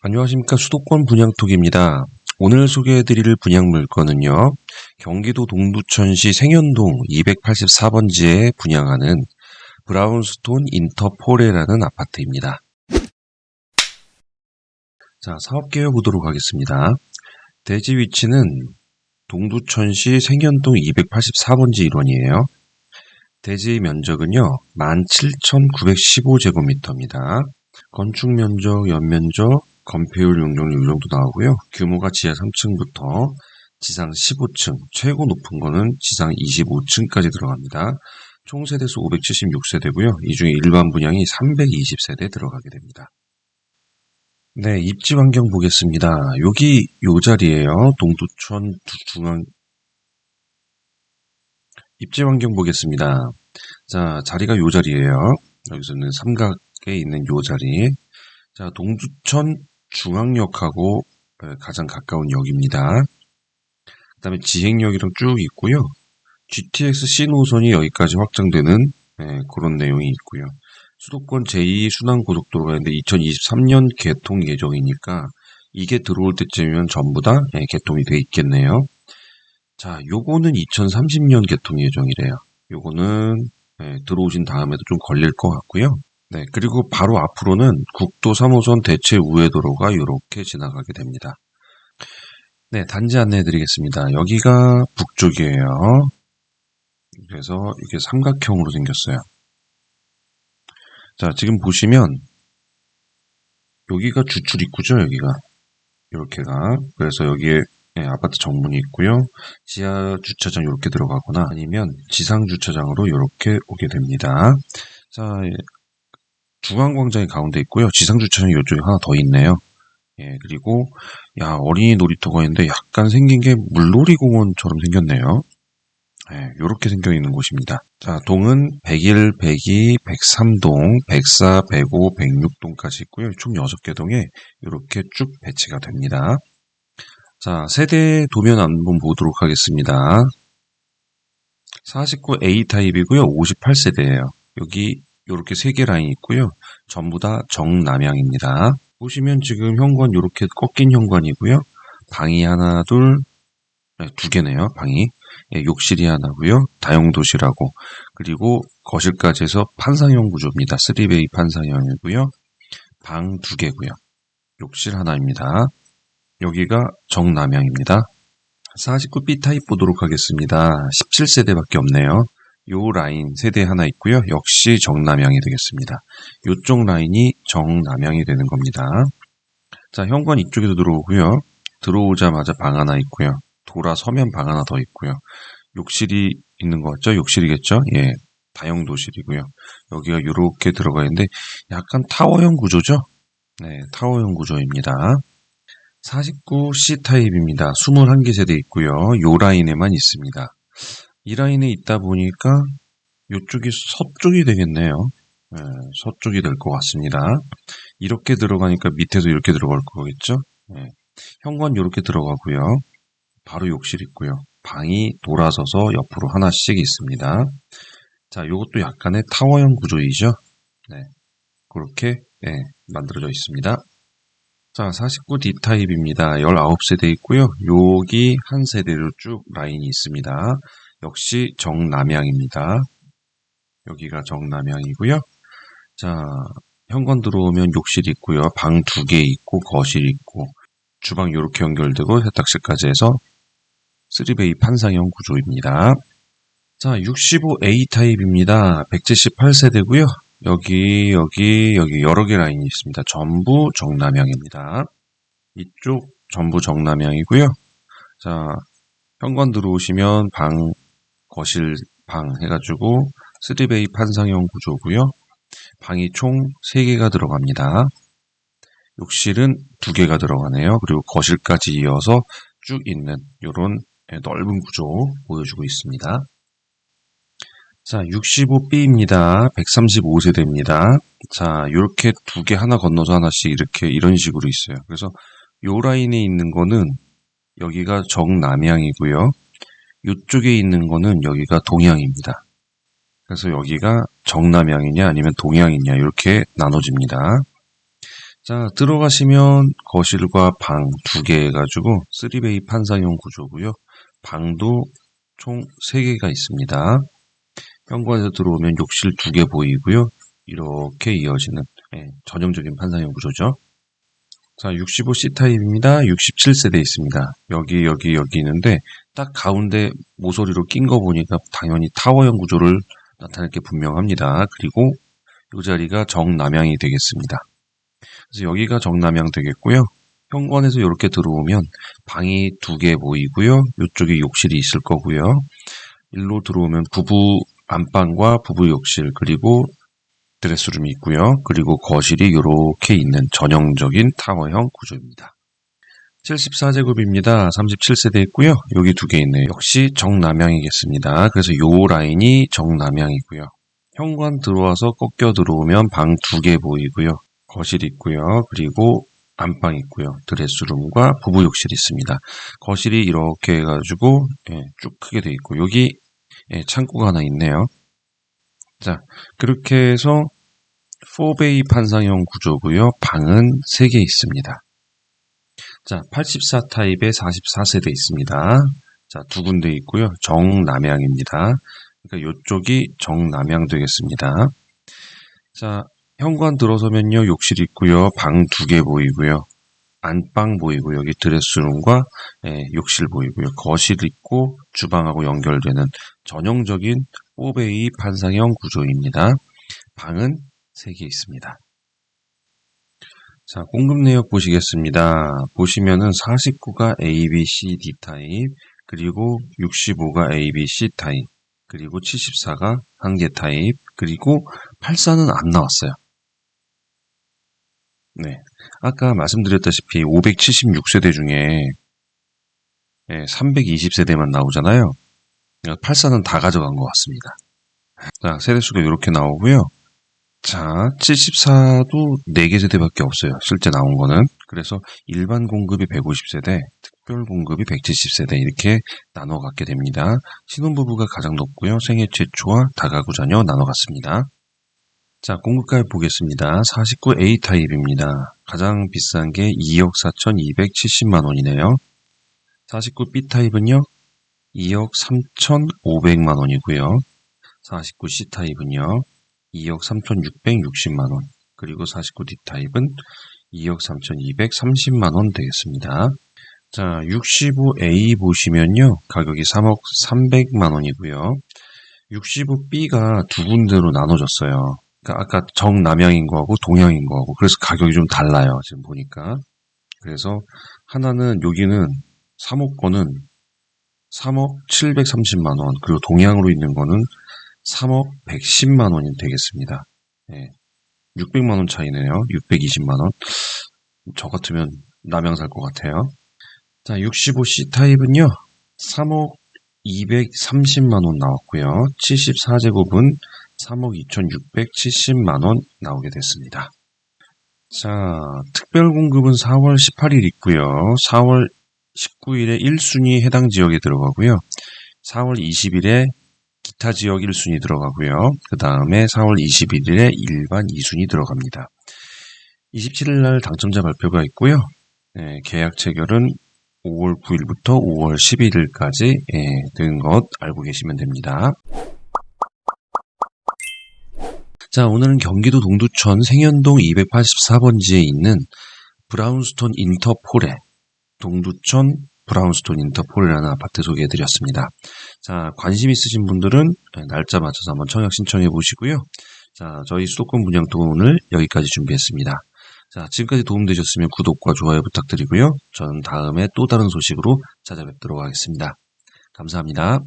안녕하십니까 수도권 분양톡입니다. 오늘 소개해드릴 분양 물건은요. 경기도 동두천시 생현동 284번지에 분양하는 브라운스톤 인터포레라는 아파트입니다. 자, 사업 계획 보도록 하겠습니다. 대지 위치는 동두천시 생현동 284번지 일원이에요. 대지 면적은요. 17,915제곱미터입니다. 건축 면적, 연면적, 건폐율 용적률 이 정도 나오고요. 규모가 지하 3층부터 지상 15층, 최고 높은 거는 지상 25층까지 들어갑니다. 총 세대수 576세대고요. 이 중에 일반 분양이 320세대 들어가게 됩니다. 네, 입지 환경 보겠습니다. 여기 요 자리에요. 동두천 중앙 입지 환경 보겠습니다. 자, 자리가 요 자리에요. 여기서는 삼각에 있는 요 자리. 자, 동두천 중앙역하고 가장 가까운 역입니다. 그 다음에 지행역이랑 쭉 있고요. GTX C 노선이 여기까지 확장되는 네, 그런 내용이 있고요. 수도권 제2순환고속도로가 있는데 2023년 개통 예정이니까 이게 들어올 때쯤이면 전부 다 네, 개통이 돼 있겠네요. 자, 요거는 2030년 개통 예정이래요. 요거는 네, 들어오신 다음에도 좀 걸릴 것 같고요. 네, 그리고 바로 앞으로는 국도 3호선 대체 우회도로가 이렇게 지나가게 됩니다. 네, 단지 안내해 드리겠습니다. 여기가 북쪽이에요. 그래서 이게 삼각형으로 생겼어요. 자, 지금 보시면 여기가 주출 입구죠, 여기가. 이렇게가. 그래서 여기에 네, 아파트 정문이 있고요. 지하 주차장 이렇게 들어가거나 아니면 지상 주차장으로 이렇게 오게 됩니다. 자, 중앙광장이 가운데 있고요. 지상주차장이 이쪽에 하나 더 있네요. 예, 그리고, 야, 어린이 놀이터가 있는데 약간 생긴 게 물놀이 공원처럼 생겼네요. 예, 요렇게 생겨 있는 곳입니다. 자, 동은 101, 102, 103동, 104, 105, 106동까지 있고요. 총 6개 동에 이렇게 쭉 배치가 됩니다. 자, 세대 도면 한번 보도록 하겠습니다. 49A 타입이고요. 58세대예요. 여기 이렇게 세개 라인 있고요. 전부 다 정남향입니다. 보시면 지금 현관 이렇게 꺾인 현관이고요. 방이 하나, 둘, 네, 두 개네요. 방이. 예, 욕실이 하나고요. 다용도실하고 그리고 거실까지 해서 판상형 구조입니다. 3베이 판상형이고요. 방 두 개고요. 욕실 하나입니다. 여기가 정남향입니다. 49B 타입 보도록 하겠습니다. 17세대밖에 없네요. 요 라인 세대 하나 있고요. 역시 정남향이 되겠습니다. 요쪽 라인이 정남향이 되는 겁니다. 자, 현관 이쪽에도 들어오고요. 들어오자마자 방 하나 있고요. 돌아서면 방 하나 더 있고요. 욕실이 있는 것 같죠? 욕실이겠죠? 예. 다용도실이고요. 여기가 이렇게 들어가 있는데 약간 타워형 구조죠? 네, 타워형 구조입니다. 49C 타입입니다. 21개 세대 있고요. 요 라인에만 있습니다. 이 라인에 있다 보니까 이쪽이 서쪽이 되겠네요. 네, 서쪽이 될 것 같습니다. 이렇게 들어가니까 밑에도 이렇게 들어갈 거겠죠? 네, 현관 이렇게 들어가고요. 바로 욕실 있고요. 방이 돌아서서 옆으로 하나씩 있습니다. 자, 이것도 약간의 타워형 구조이죠? 네, 그렇게 네, 만들어져 있습니다. 자, 49D 타입입니다. 19세대 있고요. 여기 한 세대로 쭉 라인이 있습니다. 역시 정남향입니다. 여기가 정남향이고요. 자, 현관 들어오면 욕실 있고요. 방 두 개 있고 거실 있고 주방 이렇게 연결되고 세탁실까지 해서 3베이 판상형 구조입니다. 자, 65A 타입입니다. 178세대고요. 여기, 여기, 여기 여러 개 라인이 있습니다. 전부 정남향입니다. 이쪽 전부 정남향이고요. 자, 현관 들어오시면 방 거실 방 해가지고 3베이 판상형 구조고요. 방이 총 3개가 들어갑니다. 욕실은 2개가 들어가네요. 그리고 거실까지 이어서 쭉 있는 이런 넓은 구조 보여주고 있습니다. 자, 65B입니다. 135세대입니다. 자, 이렇게 두 개 하나 건너서 하나씩 이렇게 이런 식으로 있어요. 그래서 요 라인에 있는 거는 여기가 정남향이고요. 이쪽에 있는 거는 여기가 동향입니다. 그래서 여기가 정남향이냐 아니면 동향이냐 이렇게 나눠집니다. 자, 들어가시면 거실과 방 두 개 해가지고 3베이 판상형 구조고요. 방도 총 3개가 있습니다. 현관에서 들어오면 욕실 두 개 보이고요. 이렇게 이어지는 예, 전형적인 판상형 구조죠. 자, 65C 타입입니다. 67세대 있습니다. 여기, 여기, 여기 있는데 딱 가운데 모서리로 낀 거 보니까 당연히 타워형 구조를 나타낼 게 분명합니다. 그리고 이 자리가 정남향이 되겠습니다. 그래서 여기가 정남향 되겠고요. 현관에서 이렇게 들어오면 방이 두 개 보이고요. 이쪽에 욕실이 있을 거고요. 일로 들어오면 부부 안방과 부부 욕실 그리고 드레스룸이 있고요. 그리고 거실이 이렇게 있는 전형적인 타워형 구조입니다. 74제곱입니다. 37세대 있고요. 여기 두 개 있네요. 역시 정남향이겠습니다. 그래서 요 라인이 정남향이고요. 현관 들어와서 꺾여 들어오면 방 두 개 보이고요. 거실 있고요. 그리고 안방 있고요. 드레스룸과 부부 욕실이 있습니다. 거실이 이렇게 해가지고 예, 쭉 크게 돼 있고 여기 예, 창고가 하나 있네요. 자 그렇게 해서 4베이 판상형 구조고요. 방은 3개 있습니다. 자, 84 타입의 44세대 있습니다. 자, 두 군데 있고요. 정남향입니다. 그러니까 이쪽이 정남향 되겠습니다. 자, 현관 들어서면요. 욕실 있고요. 방 두 개 보이고요. 안방 보이고 여기 드레스룸과 예, 욕실 보이고요. 거실 있고 주방하고 연결되는 전형적인 4베이 판상형 구조입니다. 방은 3개 있습니다. 자, 공급 내역 보시겠습니다. 보시면은 49가 A, B, C, D 타입, 그리고 65가 A, B, C 타입, 그리고 74가 한개 타입, 그리고 84는 안 나왔어요. 네. 아까 말씀드렸다시피 576세대 중에 320세대만 나오잖아요. 84는 다 가져간 것 같습니다. 자, 세대수가 이렇게 나오고요. 자, 74도 4개 세대밖에 없어요. 실제 나온 거는. 그래서 일반 공급이 150세대, 특별 공급이 170세대 이렇게 나눠 갖게 됩니다. 신혼부부가 가장 높고요. 생애 최초와 다가구 자녀 나눠 갖습니다. 자, 공급가액 보겠습니다. 49A 타입입니다. 가장 비싼 게 2억 4,270만 원이네요. 49B 타입은요. 2억 3,500만 원이고요. 49C 타입은요. 2억 3,660만 원. 그리고 49D 타입은 2억 3,230만 원 되겠습니다. 자, 65A 보시면요. 가격이 3억 300만 원이고요. 65B가 두 군데로 나눠졌어요. 그러니까 아까 정남향인 거하고 동향인 거하고 그래서 가격이 좀 달라요. 지금 보니까. 그래서 하나는 여기는 3억 거는 3억 730만 원 그리고 동향으로 있는 거는 3억 110만 원이 되겠습니다. 예. 600만 원 차이네요. 620만 원. 저 같으면 남양 살 것 같아요. 자, 65C 타입은요. 3억 230만 원 나왔고요. 74제곱은 3억 2,670만 원 나오게 됐습니다. 자, 특별 공급은 4월 18일 있고요. 4월 19일에 1순위 해당 지역에 들어가고요. 4월 20일에 기타 지역 1순위 들어가고요. 그 다음에 4월 21일에 일반 2순위 들어갑니다. 27일 날 당첨자 발표가 있고요. 네, 계약 체결은 5월 9일부터 5월 11일까지 예, 된것 알고 계시면 됩니다. 자, 오늘은 경기도 동두천 생현동 284번지에 있는 브라운스톤 인터폴에 동두천 브라운스톤 인터폴이라는 아파트 소개해드렸습니다. 자, 관심 있으신 분들은 날짜 맞춰서 한번 청약 신청해 보시고요. 자, 저희 수도권 오늘 여기까지 준비했습니다. 자, 지금까지 도움되셨으면 구독과 좋아요 부탁드리고요. 저는 다음에 또 다른 소식으로 찾아뵙도록 하겠습니다. 감사합니다.